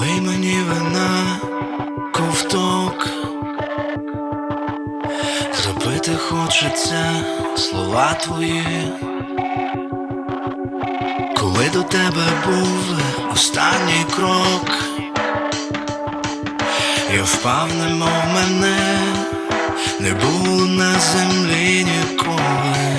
Налий мені вина, ковток, зробити хочеться слова твої, коли до тебе був останній крок, я впав, немов мене, не було на землі ніколи.